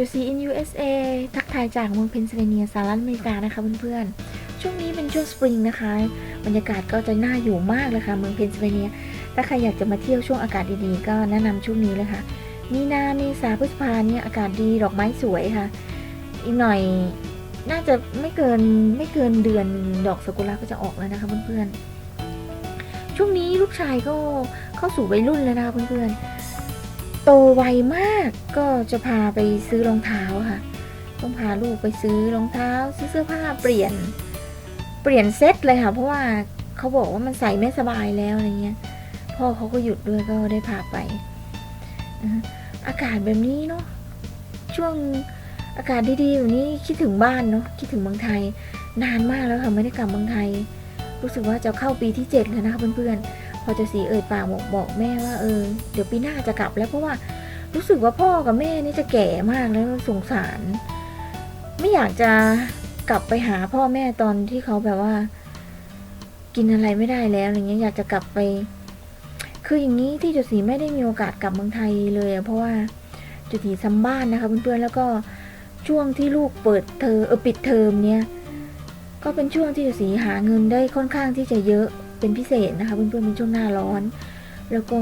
จูซีอิน USA ทักทายจากเมืองเพนซิลเวเนียสหรัฐอเมริกานะคะเพื่อนๆ ช่วงนี้เป็นช่วงสปริงนะคะ บรรยากาศก็จะน่าอยู่มากเลยค่ะเมืองเพนซิลเวเนีย ถ้าใครอยากจะมาเที่ยวช่วงอากาศดีๆ ก็แนะนำช่วงนี้เลยค่ะ มีนาเมษาพฤษภาเนี่ยอากาศดีดอกไม้สวยค่ะ อีกหน่อยน่าจะไม่เกินไม่เกินเดือนดอกซากุระก็จะออกแล้วนะคะเพื่อนๆ ช่วงนี้ลูกชายก็เข้าสู่วัยรุ่นแล้วนะคะเพื่อนๆ โตไวมากก็จะพาไปซื้อรองเท้าค่ะ ต้องพาลูกไปซื้อรองเท้า ซื้อเสื้อผ้าเปลี่ยน เปลี่ยนเซ็ตเลยค่ะ เพราะว่าเขาบอกว่ามันใส่ไม่สบายแล้วอะไรเงี้ย พ่อเขาก็หยุดด้วยก็ได้พาไป อากาศแบบนี้เนาะช่วงอากาศดีๆแบบนี้คิดถึงบ้านเนาะคิดถึงเมืองไทย นานมากแล้วค่ะไม่ได้กลับเมืองไทย รู้สึกว่าจะเข้าปีที่เจ็ดแล้วนะคะเพื่อนๆ อจะสีเอ่ยปากบอกบอกแม่ว่าเออเดี๋ยวปีหน้าจะกลับแล้วเพราะว่ารู้สึกว่าพ่อกับแม่นี่จะแก่มากแล้วสงสาร ไม่อยากจะกลับไปหาพ่อแม่ตอนที่เขาแบบว่า กินอะไรไม่ได้แล้วอะไรเงี้ยอยากจะกลับไป คืออย่างนี้ที่จุสีไม่ได้มีโอกาสกลับเมืองไทยเลยเพราะว่าจุสีซ้ำบ้านนะคะเพื่อนๆแล้วก็ช่วงที่ลูกเปิดเทอมเออปิดเทอมเนี้ยก็เป็นช่วงที่จุสีหาเงินได้ค่อนข้างที่จะเยอะ เป็นพิเศษนะคะเพื่อนๆเป็นช่วงหน้าร้อน แล้วก็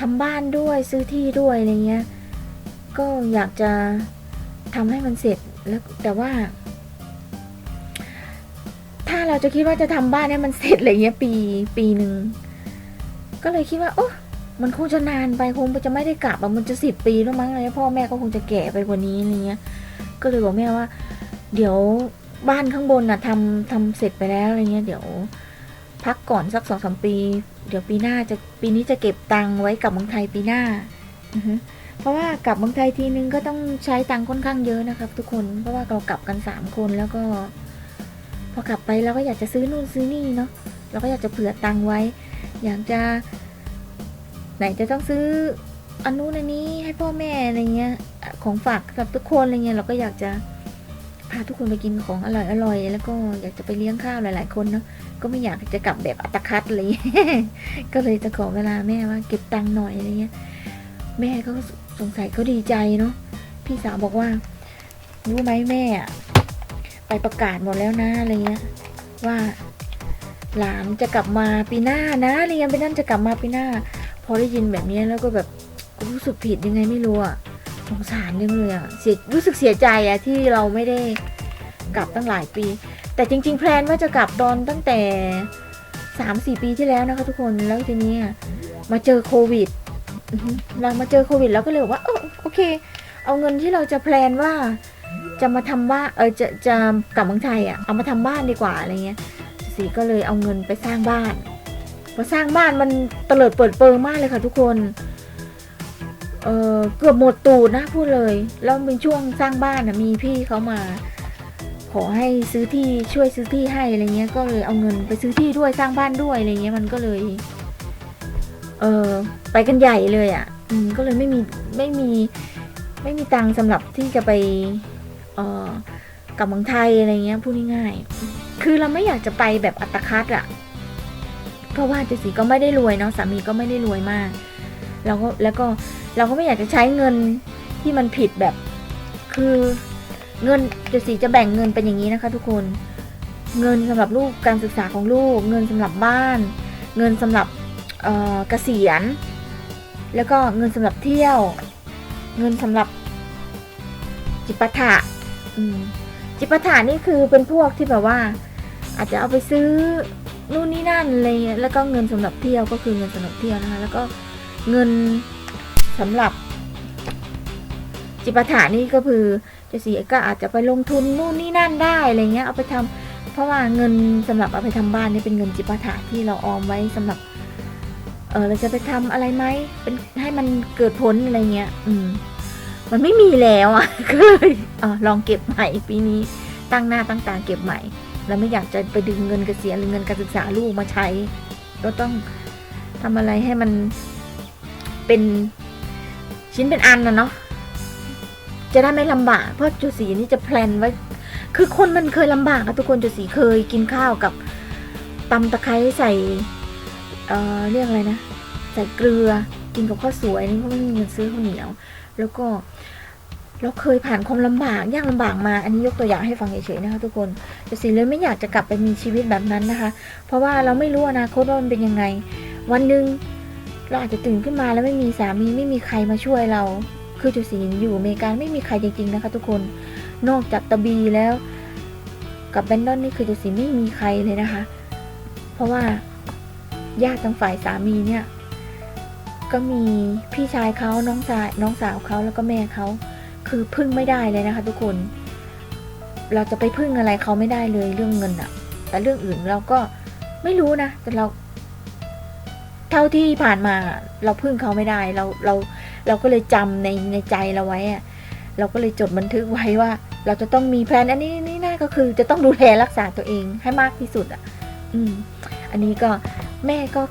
ทำบ้านด้วยซื้อที่ด้วยอะไรเงี้ยก็อยากจะทำให้มันเสร็จแล้วแต่ว่า ถ้าเราจะคิดว่าจะทำบ้านให้มันเสร็จอะไรเงี้ยปีปีหนึ่งก็เลยคิดว่าโอ้มันคงจะนานไปคงจะไม่ได้กลับมันจะสิบปีแล้วมั้งอะไรพ่อแม่ก็คงจะแก่ไปกว่านี้อะไรเงี้ย ก็เลยบอกแม่ว่า เดี๋ยวบ้านข้างบนน่ะทำทำเสร็จไปแล้วอะไรเงี้ย เดี๋ยว พักก่อนสักสองสามปี เดี๋ยวปีหน้าจะปีนี้จะเก็บตังค์ไว้กลับเมืองไทยปีหน้าเพราะว่ากลับเมืองไทยทีนึงก็ต้องใช้ตังค์ค่อนข้างเยอะนะครับ ทุกคนเพราะว่าเรากลับกันสามคนแล้วก็ พอกลับไปเราก็อยากจะซื้อนู่นซื้อนี่เนาะเราก็อยากจะเผื่อตังค์ไว้ อยากจะ ไหนจะต้องซื้ออันนู้นอันนี้ให้พ่อแม่อะไรเงี้ยของฝากกับทุกคนอะไรเงี้ยเราก็อยากจะ พาทุกคนไปกินของอร่อยอร่อยแล้วก็อยากจะไปเลี้ยงข้าวหลาย ๆ คนเนาะก็ไม่อยากจะกลับแบบอัตคัดเงี้ยก็เลยจะขอเวลาแม่ว่าเก็บตังค์หน่อยอะไรเงี้ย แม่ก็สงสัยก็ดีใจเนาะพี่สาวบอกว่า รู้ไหมแม่อะไปประกาศหมดแล้วนะอะไรเงี้ยว่า หลานจะกลับมาปีหน้านะอะไรเงี้ยไปนั่นจะกลับมาปีหน้า พอได้ยินแบบนี้แล้วก็แบบรู้สึกผิดยังไงไม่รู้อะ สงสารจังเลยอะเสียรู้สึกเสียใจอะที่เราไม่ได้กลับตั้งหลายปี แต่จริง ๆ แพลนว่าจะกลับตอนตั้งแต่สามสี่ปีที่แล้วนะคะทุกคนแล้วทีนี้มาเจอโควิดเรามาเจอโควิดแล้วก็เลยบอกว่าเออโอเค เอาเงินที่เราจะแพลนว่าจะมาทำบ้าเออจะจะกลับเมืองไทยอะเอามาทำบ้านดีกว่าอะไรเงี้ยสีก็เลยเอาเงินไปสร้างบ้านพอสร้างบ้านมันเตลิดเปิดเปิงมากเลยค่ะทุกคน เออเกือบหมดตูดนะพูดเลย แล้วเป็นช่วงสร้างบ้านนะมีพี่เขามา ขอให้ซื้อที่ช่วยซื้อที่ให้อะไรเงี้ย ก็เลยเอาเงินไปซื้อที่ด้วยสร้างบ้านด้วยอะไรเงี้ยมันก็เลย เออไปกันใหญ่เลยอะ่ะ อืมก็เลยไม่มีไม่มีไม่มีตังสำหรับที่จะไป เออกลับเมืองไทยอะไรเงี้ยพูดง่ายๆคือเราไม่อยากจะไปแบบอัตคัดอะเพราะว่าเจสีก็ไม่ได้รวยเนาะสามีก็ไม่ได้รวยมาก แล้วก็แล้วก็ เราก็ไม่อยากจะใช้เงินที่มันผิดแบบ คือเงินเจสีจะแบ่งเงินเป็นอย่างนี้นะคะ ทุกคน เงินสำหรับลูกการศึกษาของลูก เงินสำหรับบ้าน เงินสำหรับเกษียณ แล้วก็เงินสำหรับเที่ยว เงินสำหรับจิปาถะจิปาถะนี่คือเป็นพวกที่แบบว่า อาจจะเอาไปซื้อนู่นนี่นั่นอะไรแล้วก็เงินสำหรับเที่ยวก็คือเงินสำหรับเที่ยวนะคะ แล้วก็เงิน สำหรับ จิปาถานี่ก็คือจะสีก็อาจจะไปลงทุนนู่นนี่นั่นได้อะไรเงี้ยเอาไปทำเพราะว่าเงินสำหรับเอาไปทำบ้านนี่เป็นเงินจิปาถาที่เราออมไว้สำหรับ เออเราจะไปทำอะไรไหมเป็นให้มันเกิดผลอะไรเงี้ย อืม มันไม่มีแล้วอะก็เลยเออลองเก็บใหม่ปีนี้ตั้งหน้าตั้งตาเก็บใหม่แล้วไม่อยากจะไปดึงเงินเกษียณหรือเงินการศึกษาลูกมาใช้ ก็ต้องทำอะไรให้มันเป็น ชิ้นเป็นอันนะเนาะจะได้ไม่ลำบาก เพราะจุสีนี่จะแพลนไว้ คือคนมันเคยลำบากอะทุกคนจุสีเคยกินข้าวกับตำตะไคร้ใส่เอ่อเรียกอะไรนะใส่เกลือกินกับข้าวสวยนี่ก็ไม่มีเงินซื้อข้าวเหนียว แล้วก็เราเคยผ่านความลำบากยากลำบากมา อันนี้ยกตัวอย่างให้ฟังเฉยๆนะคะทุกคนแต่สิเลยไม่อยากจะกลับไปมีชีวิตแบบนั้นนะคะ เพราะว่าเราไม่รู้อนาคตว่ามันเป็นยังไง วันหนึ่ง เราอาจจะตื่นขึ้นมาแล้วไม่มีสามีไม่มีใครมาช่วยเรา คือจุสีอยู่อเมริกาไม่มีใครจริง ๆ นะคะ ทุกคน นอกจากตะบีแล้ว กับแบนดอนนี่คือจุสีไม่มีใครเลยนะคะ เพราะว่าญาติทางฝ่ายสามีเนี่ย ก็มีพี่ชายเขาน้องชายน้องสาวเขาแล้วก็แม่เขาคือพึ่งไม่ได้เลยนะคะ ทุกคน เราจะไปพึ่งอะไรเขาไม่ได้เลยเรื่องเงินอะแต่เรื่องอื่นเราก็ไม่รู้นะ แต่เรา เท่าที่ผ่านมาเราพึ่งเขาไม่ได้เราเราเราก็เลยจำในในใจเราไว้อะเราก็เลยจดบันทึกไว้ว่า เราจะต้องมีแพลนอันนี้นี่น่าก็คือจะต้องดูแลรักษาตัวเองให้มากที่สุดอะ อืม อันนี้ก็แม่ก็